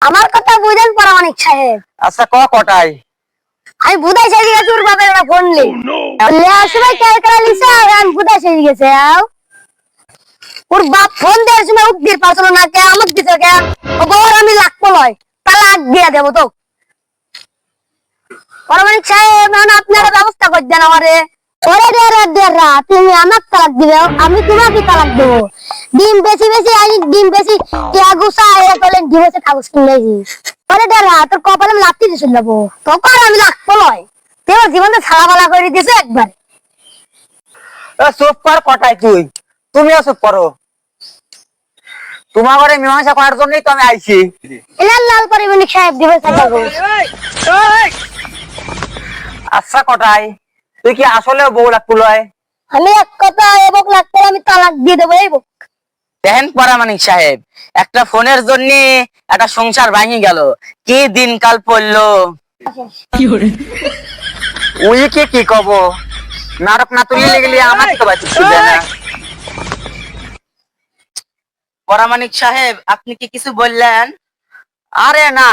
আমার কথা বুঝেন পরামানিক সাহেব। আচ্ছা ক কটাই আমি বুধাই সেজে গেছি ওর বাপের একটা ফোন লি সময় ক্যালকাটা লিছে আর আমি বুধাই সেজে গেছে আও। ওর বাপ ফোন দেওয়ার সময় উঠ দিয়ে পারছিল না কে আমাক দিছে কে? ও গোবর আমি লাগবো নয় তালাক দিয়া দেবো তো। পরামানিক সাহেব এখন আপনারা ব্যবস্থা করে দেন আমারে। ওরে রে রে রে রা, তুমি আমার তালাক দিবে আমি তোমাকে তালাক দেবো। ডিম বেশি বেশি আমি ডিম বেশি টিয়া গুসা ডিম বেশি কাগজ কিনেছি ওরে রে রা, তোর কপালে আমি লাত্তি দিছিল যাব তখন আমি লাগবো নয়। আমার জীবনটা ছাড়া বালা করে দিয়েছে একবার। চুপ কর কটাই তুই। তুমিও চুপ করো। তোমার ঘরে মীমাংসা করার জন্যই তো আমি আইছি। এলার লাল পরিমণিক সাহেব দিবে আচ্ছা কটাই? তুই কি আসলে বউ লাগতো লয়? আমি এক কথা এবং লাগতে আমি তালাক দিয়ে দেবো এই বউ। দেখেন পরামানিক সাহেব একটা ফোনের জন্য একটা সংসার ভাঙি গেল। কি দিনকাল পড়ল? উইকে কি কব? নারক না তুলিয়ে গেলে আমার তো না। পরামানিক সাহেব আপনি কি কিছু বললেন? আরে না